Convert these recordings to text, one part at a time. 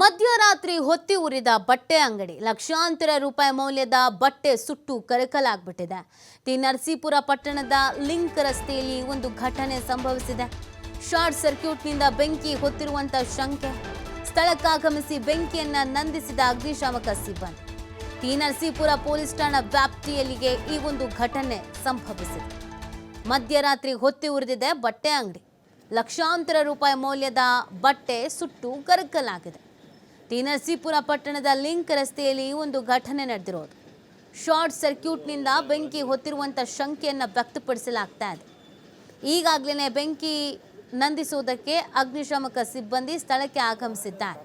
ಮಧ್ಯರಾತ್ರಿ ಹೊತ್ತಿ ಉರಿದ ಬಟ್ಟೆ ಅಂಗಡಿ ಲಕ್ಷಾಂತರ ರೂಪಾಯಿ ಮೌಲ್ಯದ ಬಟ್ಟೆ ಸುಟ್ಟು ಕರಕಲಾಗ್ಬಿಟ್ಟಿದೆ. ತಿ ನರಸೀಪುರ ಪಟ್ಟಣದ ಲಿಂಕ್ ರಸ್ತೆಯಲ್ಲಿ ಒಂದು ಘಟನೆ ಸಂಭವಿಸಿದೆ. ಶಾರ್ಟ್ ಸರ್ಕ್ಯೂಟ್ನಿಂದ ಬೆಂಕಿ ಹೊತ್ತಿರುವಂತ ಶಂಕೆ. ಸ್ಥಳಕ್ಕಾಗಮಿಸಿ ಬೆಂಕಿಯನ್ನ ನಂದಿಸಿದ ಅಗ್ನಿಶಾಮಕ ಸಿಬ್ಬಂದಿ. ಟಿ ನರಸೀಪುರ ಪೊಲೀಸ್ ಠಾಣಾ ವ್ಯಾಪ್ತಿಯಲ್ಲಿಗೆ ಈ ಒಂದು ಘಟನೆ ಸಂಭವಿಸಿದೆ. ಮಧ್ಯರಾತ್ರಿ ಹೊತ್ತಿ ಉರಿದಿದೆ ಬಟ್ಟೆ ಅಂಗಡಿ. ಲಕ್ಷಾಂತರ ರೂಪಾಯಿ ಮೌಲ್ಯದ ಬಟ್ಟೆ ಸುಟ್ಟು ಕರಕಲಾಗಿದೆ. ಟಿ ನರಸೀಪುರ ಪಟ್ಟಣದ ಲಿಂಕ್ ರಸ್ತೆಯಲ್ಲಿ ಒಂದು ಘಟನೆ ನಡೆದಿರೋದು. ಶಾರ್ಟ್ ಸರ್ಕ್ಯೂಟ್ನಿಂದ ಬೆಂಕಿ ಹೊತ್ತಿರುವಂಥ ಶಂಕೆಯನ್ನು ವ್ಯಕ್ತಪಡಿಸಲಾಗ್ತಾ ಇದೆ. ಈಗಾಗಲೇ ಬೆಂಕಿ ನಂದಿಸುವುದಕ್ಕೆ ಅಗ್ನಿಶಾಮಕ ಸಿಬ್ಬಂದಿ ಸ್ಥಳಕ್ಕೆ ಆಗಮಿಸಿದ್ದಾರೆ.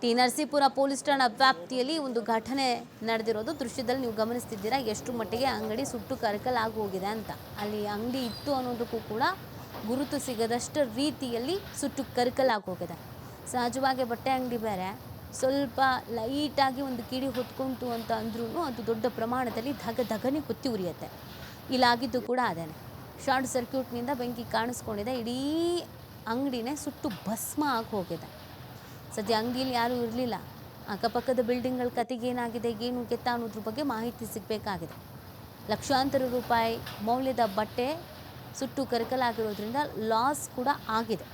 ಟಿ ನರಸೀಪುರ ಪೊಲೀಸ್ ಠಾಣಾ ವ್ಯಾಪ್ತಿಯಲ್ಲಿ ಒಂದು ಘಟನೆ ನಡೆದಿರೋದು. ದೃಶ್ಯದಲ್ಲಿ ನೀವು ಗಮನಿಸ್ತಿದ್ದೀರಾ? ಎಷ್ಟು ಮಟ್ಟಿಗೆ ಅಂಗಡಿ ಸುಟ್ಟು ಕರಕಲಾಗಿ ಹೋಗಿದೆ ಅಂತ. ಅಲ್ಲಿ ಅಂಗಡಿ ಇತ್ತು ಅನ್ನೋದಕ್ಕೂ ಕೂಡ ಗುರುತು ಸಿಗದಷ್ಟು ರೀತಿಯಲ್ಲಿ ಸುಟ್ಟು ಕರಕಲಾಗಿ ಹೋಗಿದೆ. ಸಹಜವಾಗಿ ಬಟ್ಟೆ ಅಂಗಡಿ ಬೇರೆ. ಸ್ವಲ್ಪ ಲೈಟಾಗಿ ಒಂದು ಕಿಡಿ ಹೊತ್ಕೊಂತು ಅಂತ ಅಂದ್ರೂ ಅದು ದೊಡ್ಡ ಪ್ರಮಾಣದಲ್ಲಿ ಧಗ ಧಗನೆ ಹೊತ್ತಿ ಉರಿಯುತ್ತೆ. ಇಲ್ಲಾಗಿದ್ದು ಕೂಡ ಅದೇ ಶಾರ್ಟ್ ಸರ್ಕ್ಯೂಟ್ನಿಂದ ಬೆಂಕಿ ಕಾಣಿಸ್ಕೊಂಡಿದೆ. ಇಡೀ ಅಂಗಡಿನೇ ಸುಟ್ಟು ಭಸ್ಮ ಆಗಿ ಹೋಗಿದೆ. ಸದ್ಯ ಅಂಗಡಿಯಲ್ಲಿ ಯಾರೂ ಇರಲಿಲ್ಲ. ಅಕ್ಕಪಕ್ಕದ ಬಿಲ್ಡಿಂಗ್ಗಳ ಕತೆಗೆ ಏನಾಗಿದೆ, ಏನು ಕೆತ್ತ ಅನ್ನೋದ್ರ ಬಗ್ಗೆ ಮಾಹಿತಿ ಸಿಗಬೇಕಾಗಿದೆ. ಲಕ್ಷಾಂತರ ರೂಪಾಯಿ ಮೌಲ್ಯದ ಬಟ್ಟೆ ಸುಟ್ಟು ಕರಕಲಾಗಿರೋದ್ರಿಂದ ಲಾಸ್ ಕೂಡ ಆಗಿದೆ.